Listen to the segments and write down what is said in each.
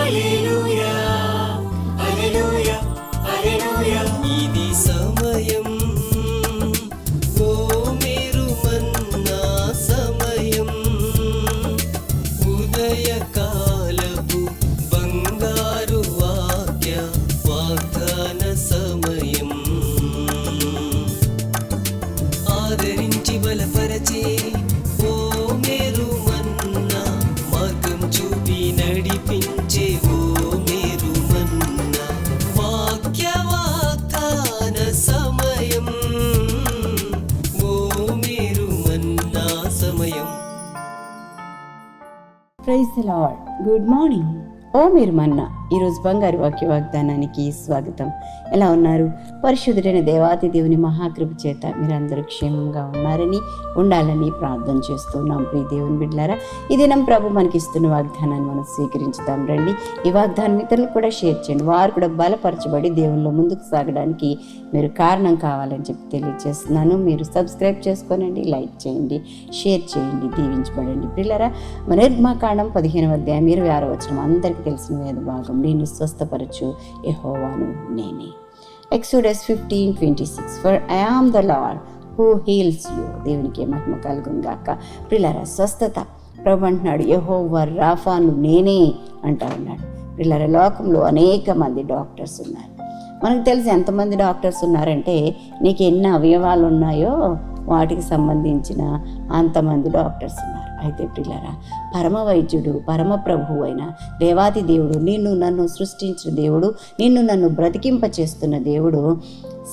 Aleluia. Praise the Lord good morning ఓ మీరు manna ఈరోజు బంగారు వాక్య వాగ్దానానికి స్వాగతం. ఎలా ఉన్నారు? పరిశుద్ధుడైన దేవాతి దేవుని మహాకృప చేత మీరందరూ క్షేమంగా ఉన్నారని ఉండాలని ప్రార్థన చేస్తున్నాం. ప్రియ దేవుని బిడ్డారా ఈ దినం ప్రభు మనకి ఇస్తున్న వాగ్దానాన్ని మనం స్వీకరించుదాం. రండి ఈ వాగ్దానం ఇతరులకు కూడా షేర్ చేయండి. వారు కూడా బలపరచబడి దేవుల్లో ముందుకు సాగడానికి మీరు కారణం కావాలని చెప్పి తెలియజేస్తున్నాను. మీరు సబ్స్క్రైబ్ చేసుకోనండి లైక్ చేయండి షేర్ చేయండి దీవించబడండి. పిల్లరా నిర్మాకాండం పదిహేను అధ్యాయం ఇరవై ఆరో వచ్చిన అందరికీ తెలిసిన వేద భాగం. నేను స్వస్థపరచు ఎహోవాను నేనే. Exodus fifteen twenty six for I am the Lord who heals you దేవునికి మహిమ కలుగుంది గాక. పిల్లరా స్వస్థత. ప్రభు అంటున్నాడు యహోవ రాఫాను నేనే అంటా ఉన్నాడు. పిల్లల లోకంలో అనేక మంది డాక్టర్స్ ఉన్నారు. మనకు తెలిసి ఎంతమంది డాక్టర్స్ ఉన్నారంటే నీకు ఎన్ని అవయవాలు ఉన్నాయో వాటికి సంబంధించిన అంతమంది డాక్టర్స్ ఉన్నారు. అయితే పిల్లరా పరమ వైద్యుడు పరమ ప్రభువు అయిన దేవాది దేవుడు నిన్ను నన్ను సృష్టించిన దేవుడు నిన్ను నన్ను బ్రతికింప చేస్తున్న దేవుడు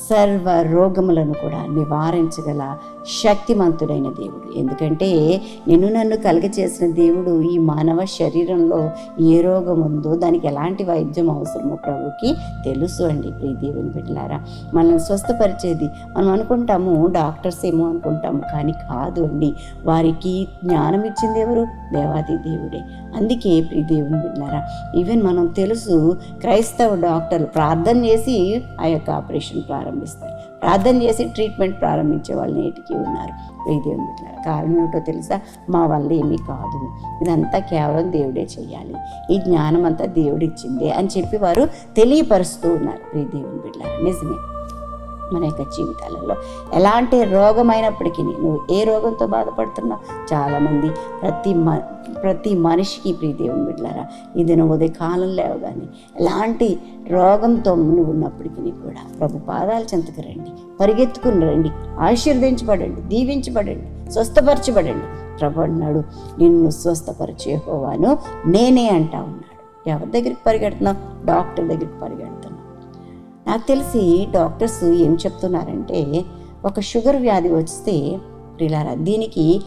సర్వ రోగములను కూడా నివారించగల శక్తిమంతుడైన దేవుడు. ఎందుకంటే నిన్ను నన్ను కలుగచేసిన దేవుడు ఈ మానవ శరీరంలో ఏ రోగం ఉందో దానికి ఎలాంటి వైద్యం అవసరమో ప్రభుకి తెలుసు అండి ప్రియ దేవుని బిడ్డలారా. మనల్ని స్వస్థపరిచేది మనం అనుకుంటాము డాక్టర్స్ ఏమో అనుకుంటాము కానీ కాదు అండి. వారికి జ్ఞానం ఇచ్చింది ఎవరు? దేవాది దేవుడే. అందుకే ప్రియ దేవుని బిడ్డలారా ఈవెన్ మనం తెలుసు క్రైస్తవ డాక్టర్లు ప్రార్థన చేసి ఆ యొక్క ఆపరేషన్ ప్రారంభిస్తారు. ప్రార్థన చేసి ట్రీట్మెంట్ ప్రారంభించే వాళ్ళు నేటికి ఉన్నారు. ప్రియ దేవుని బిడ్డలారా కారణం ఏమిటో తెలుసా? మా వల్ల ఏమీ కాదు. ఇదంతా కేవలం దేవుడే చేయాలి ఈ జ్ఞానం అంతా దేవుడిచ్చిందే అని చెప్పి వారు తెలియపరుస్తూ ఉన్నారు. ప్రియ దేవుని బిడ్డలారా నిజమే. మన యొక్క జీవితాలలో. ఎలాంటి రోగమైనప్పటికీ నువ్వు ఏ రోగంతో బాధపడుతున్నావు? చాలామంది ప్రతి మ ప్రతి మనిషికి ప్రీదేవుని బిడ్డలారా ఇది నువ్వు ఉదయ కాలం లేవగానే ఎలాంటి రోగంతో నువ్వు ఉన్నప్పటికీ కూడా ప్రభు పాదాల చెంతకు రండి పరిగెత్తుకుని రండి ఆశీర్వదించబడండి దీవించబడండి స్వస్థపరచబడండి. ప్రభు అన్నాడు నిన్ను స్వస్థపరిచే హోవాను నేనే అంటా ఉన్నాడు. ఎవరి దగ్గరికి పరిగెడుతున్నావు? డాక్టర్ దగ్గరికి పరిగెడుతున్నావు. నాకు తెలిసి డాక్టర్స్ ఏం చెప్తున్నారంటే ఒక షుగర్ వ్యాధి వస్తే ప్రిలారా దీనికి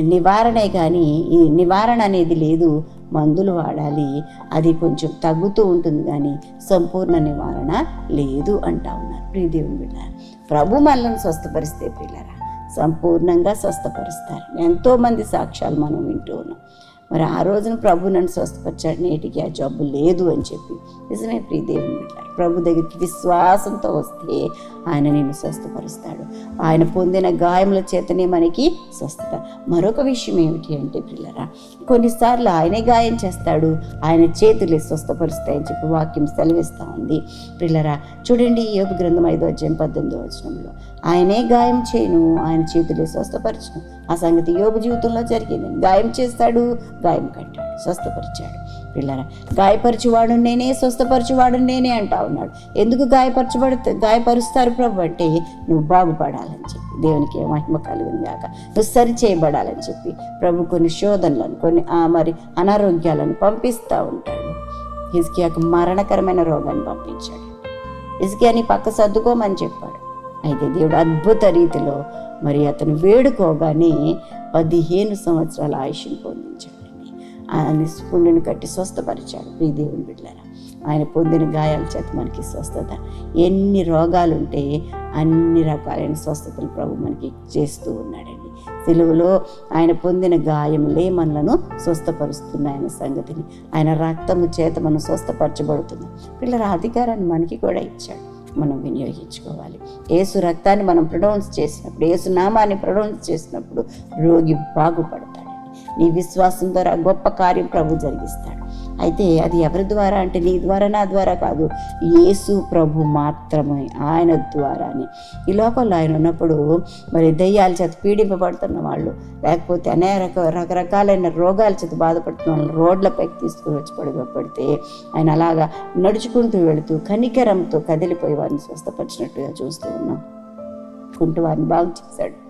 నివారణే కానీ ఈ నివారణ అనేది లేదు. మందులు వాడాలి. అది కొంచెం తగ్గుతూ ఉంటుంది కానీ సంపూర్ణ నివారణ లేదు అంటా ఉన్నారు. ప్రియ ప్రభు మనల్ని స్వస్థపరిస్తే ప్రియులరా సంపూర్ణంగా స్వస్థపరుస్తారు. ఎంతోమంది సాక్ష్యాలు మనం వింటూ ఉన్నాం. మరి ఆ రోజున ప్రభు నన్ను స్వస్థపరిచాడు. నేటికి ఆ జబ్బు లేదు అని చెప్పి నిజమే ప్రియ బిడ్డ ప్రభు దగ్గరికి విశ్వాసంతో వస్తే ఆయన నిన్ను స్వస్థపరుస్తాడు. ఆయన పొందిన గాయముల చేతనే మనకి స్వస్థత. మరొక విషయం ఏమిటి అంటే పిల్లరా కొన్నిసార్లు ఆయనే గాయం చేస్తాడు ఆయన చేతులే స్వస్థపరుస్తాయని చెప్పి వాక్యం సెలవిస్తూ ఉంది. పిల్లరా చూడండి యోగ గ్రంథం ఐదో అధ్యాయం పద్దెనిమిదో వచనంలో ఆయనే గాయం చేయను ఆయన చేతులే స్వస్థపరచను. ఆ సంగతి యోగ జీవితంలో జరిగింది. గాయం చేస్తాడు గాయం కట్టాడు స్వస్థపరిచాడు. పిల్లరా గాయపరచువాడు నేనే స్వస్థపరచువాడు నేనే అంటా ఉన్నాడు. ఎందుకు గాయపరచబడితే గాయపరుస్తారు ప్రభు అంటే నువ్వు బాగుపడాలని చెప్పి దేవునికి మహిమ కలిగింది కాక నువ్వు సరి చేయబడాలని చెప్పి ప్రభు కొన్ని శోధనలను కొన్ని మరి అనారోగ్యాలను పంపిస్తూ ఉంటాడు. హిజ్కియాకు మరణకరమైన రోగాన్ని పంపించాడు. హిజ్కియాని పక్క సర్దుకోమని చెప్పాడు. అయితే దేవుడు అద్భుత రీతిలో మరి అతను వేడుకోగానే పదిహేను సంవత్సరాల ఆయుష్ని పొందించాడు. ఆయన పుండుని కట్టి స్వస్థపరిచాడు. ప్రియ దేవుని బిడ్డలారా ఆయన పొందిన గాయాల చేత మనకి స్వస్థత. ఎన్ని రోగాలుంటే అన్ని రకాలైన స్వస్థతలు ప్రభు మనకి చేస్తూ ఉన్నాడండి. తెలుగులో ఆయన పొందిన గాయములే మనలను స్వస్థపరుస్తున్నాయనే సంగతిని ఆయన రక్తము చేత మనం స్వస్థపరచబడుతున్నాం. పిల్లల అధికారాన్ని మనకి కూడా ఇచ్చాడు. మనం వినియోగించుకోవాలి. ఏసు రక్తాన్ని మనం ప్రొనౌన్స్ చేసినప్పుడు ఏసు నామాన్ని ప్రొనౌన్స్ చేసినప్పుడు రోగి బాగుపడతాడు. నీ విశ్వాసం ద్వారా గొప్ప కార్యం ప్రభు జరిగిస్తాడు. అయితే అది ఎవరి ద్వారా అంటే నీ ద్వారా నా ద్వారా కాదు. యేసు ప్రభు మాత్రమే ఆయన ద్వారానే. ఈ లోకంలో ఆయన ఉన్నప్పుడు మరి దయ్యాల చేత పీడింపబడుతున్న వాళ్ళు లేకపోతే అనేక రకరకాలైన రోగాల చేత బాధపడుతున్న వాళ్ళు రోడ్లపైకి తీసుకుని వచ్చి పడిపడితే ఆయన అలాగా నడుచుకుంటూ వెళుతూ కనికరంతో కదిలిపోయి వారిని స్వస్థపరిచినట్టుగా చూస్తూ ఉన్నాం. కుంటూ వారిని బాగు చేశాడు.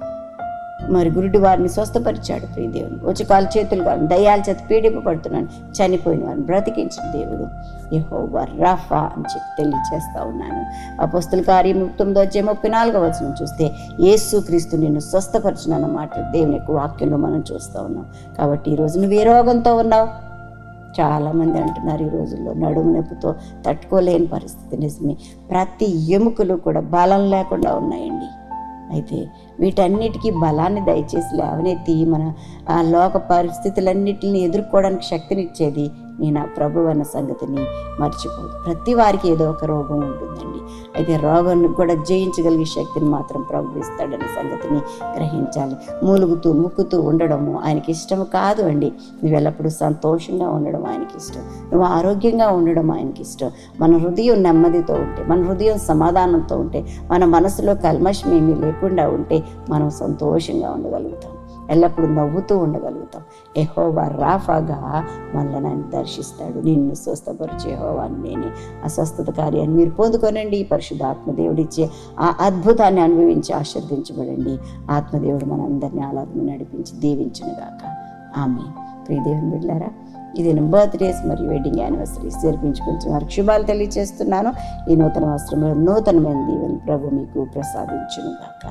మరి గురుడి వారిని స్వస్థపరిచాడు ప్రియ దేవుని వచ్చి కాలు చేతులు వారిని దయ్యాల చేత పీడింపబడుతున్నాను చనిపోయిన వారిని బ్రతికించిన దేవుడు యెహోవా రాఫా అని చెప్పి తెలియచేస్తా ఉన్నాను. అపోస్తుల కార్యం తొమ్మిదో వచ్చే ముప్పై నాలుగో వచనం చూస్తే యేసు క్రీస్తు నిన్ను స్వస్థపరిచినన్నమాట దేవుని యొక్క వాక్యంలో మనం చూస్తూ ఉన్నాం. కాబట్టి ఈరోజు నువ్వు ఏ రోగంతో ఉన్నావు? చాలామంది అంటున్నారు ఈ రోజుల్లో నడుము నొప్పితో తట్టుకోలేని పరిస్థితి నిజమే. ప్రతి ఎముకలు కూడా బలం లేకుండా ఉన్నాయండి. అయితే వీటన్నిటికీ బలాన్ని దయచేసి లేవనెత్తి మన ఆ లోక పరిస్థితులన్నిటిని ఎదుర్కోవడానికి శక్తినిచ్చేది నేను ఆ ప్రభు అన్న సంగతిని మర్చిపోదు ప్రతి వారికి ఏదో ఒక రోగం ఉంటుందండి. అయితే రోగాన్ని కూడా జయించగలిగే శక్తిని మాత్రం ప్రభు ఇస్తాడనే సంగతిని గ్రహించాలి. మూలుగుతూ ముక్కుతూ ఉండడము ఆయనకి ఇష్టం కాదు అండి. నువ్వు ఎల్లప్పుడూ సంతోషంగా ఉండడం ఆయనకి ఇష్టం. నువ్వు ఆరోగ్యంగా ఉండడం ఆయనకి ఇష్టం. మన హృదయం నెమ్మదితో ఉంటే మన హృదయం సమాధానంతో ఉంటే మన మనసులో కల్మషం ఏమీ లేకుండా ఉంటే మనం సంతోషంగా ఉండగలుగుతాం. ఎల్లప్పుడూ నవ్వుతూ ఉండగలుగుతాం. ఎహోవా రాఫాగా మనల్ని ఆయన దర్శిస్తాడు. నిన్ను స్వస్థపరిచే యెహోవాని నేనే. అస్వస్థత కార్యాన్ని మీరు పొందుకొనండి. పరిశుద్ధ ఆత్మదేవుడిచ్చే ఆ అద్భుతాన్ని అనుభవించి ఆశీర్దించబడండి ఆత్మదేవుడు మనందరినీ ఆలాపన నడిపించి దీవించునుగాక ఆమె ప్రియదేవుని బిడ్డారా ఇది నేను బర్త్డేస్ మరియు వెడ్డింగ్ యానివర్సరీస్ జరిపించుకుంటున్న వారికి శుభాలు తెలియజేస్తున్నాను. ఈ నూతన వస్త్రంలో నూతనమైన దీవెని ప్రభు మీకు ప్రసాదించునుగాక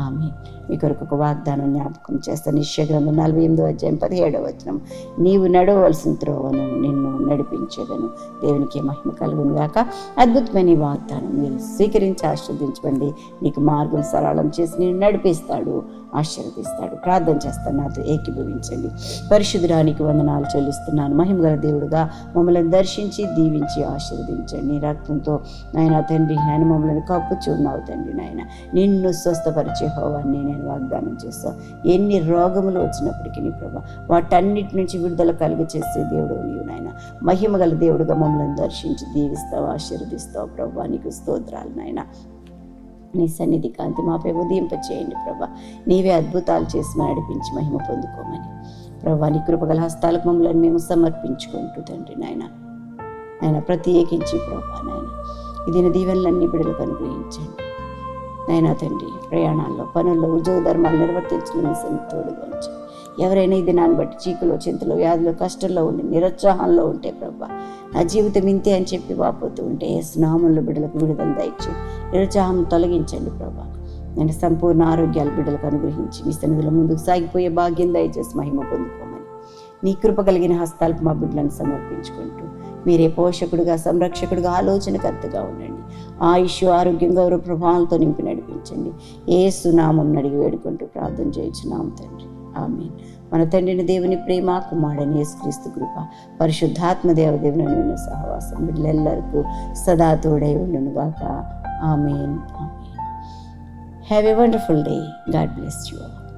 ఆమె మీ కొరకు ఒక వాగ్దానం జ్ఞాపకం చేస్తాను. నిశ్చయగ్రంథం నలభై ఎనిమిదో అధ్యాయం పదిహేడవ వచనం. నీవు నడవలసిన త్రోవను నిన్ను నడిపించేదను. దేవునికి మహిమ కలుగును గాక. అద్భుతమైన వాగ్దానం మీరు స్వీకరించి ఆశీర్వదించండి. నీకు మార్గం సరళం చేసి నేను నడిపిస్తాడు. ఆశీర్వదిస్తాడు. ప్రార్థన చేస్తాను. నాతో ఏకీభవించండి. పరిశుద్ధురానికి వందనాలు చెల్లిస్తున్నాను. మహిమగల దేవుడుగా మమ్మల్ని దర్శించి దీవించి ఆశీర్వదించండి. నీ రక్తంతో నాయన తండ్రి నాయన మమ్మల్ని కప్పుచున్నావు తండ్రి నాయన. నిన్ను స్వస్థపరిచే హోవాన్ని నేను వాగ్దానం చేస్తావు ఎన్ని రోగములు వచ్చినప్పటికీ నీ ప్రభా వాటన్నిటి నుంచి విడుదల కలిగి చేసే దేవుడు నీవు నాయన. మహిమగల దేవుడుగా మమ్మల్ని దర్శించి దీవిస్తావు ఆశీర్వదిస్తావు ప్రభా. నీకు స్తోత్రాలు నాయన. నీ సన్నిధి కాంతి మాపై ఉదయింపచేయండి ప్రభా. నీవే అద్భుతాలు చేసి నడిపించి మహిమ పొందుకోమని. ప్రభా నీ కృపగల హస్తాలకు మమ్మల్ని మేము సమర్పించుకుంటూ తండ్రి నాయన. ఆయన ప్రత్యేకించి ప్రభా నాయన. ఇది దీవెనలన్నీ బిడలకు అనుగ్రహించండి నైనా తండ్రి ప్రయాణాల్లో పనుల్లో ఉద్యోగ ధర్మాలు నిర్వర్తించడం మీ తోడుగా ఎవరైనా ఈ దినాన్ని బట్టి చీకులో చింతలో వ్యాధులు కష్టంలో ఉండి నిరుత్సాహంలో ఉంటే ప్రభా నా జీవితం ఇంతే అని చెప్పి వాపోతూ ఉంటే ఏ స్నామంలో బిడ్డలకు విడుదల దయచి. నిరుత్సాహం తొలగించండి ప్రభా. నేను సంపూర్ణ ఆరోగ్యాలు బిడ్డలకు అనుగ్రహించి మీ సన్నిధిలో ముందుకు సాగిపోయే భాగ్యం దయచేసి మహిమ పొందుకోమని. నీ కృప కలిగిన హస్తాలకు మా బిడ్డలను సమర్పించుకుంటూ మీరే పోషకుడుగా సంరక్షకుడుగా ఆలోచనకర్తగా ఉండండి. ఆయుష్ ఆరోగ్యం గౌరవ ప్రభావాలతో నింపి నడిపించండి. ఏ సునామం అడిగి వేడుకుంటూ ప్రార్థన చేయించున్నాం తండ్రి. ఆమె మన తండ్రిని దేవుని ప్రేమ కుమారుడని యేసుక్రీస్తు కృప పరిశుద్ధాత్మ దేవదేవుని ఉన్న సహవాసం బిడ్డలెల్లరికూ సదా తోడై ఉండును గాక amen. Amen. Have a wonderful day God bless you all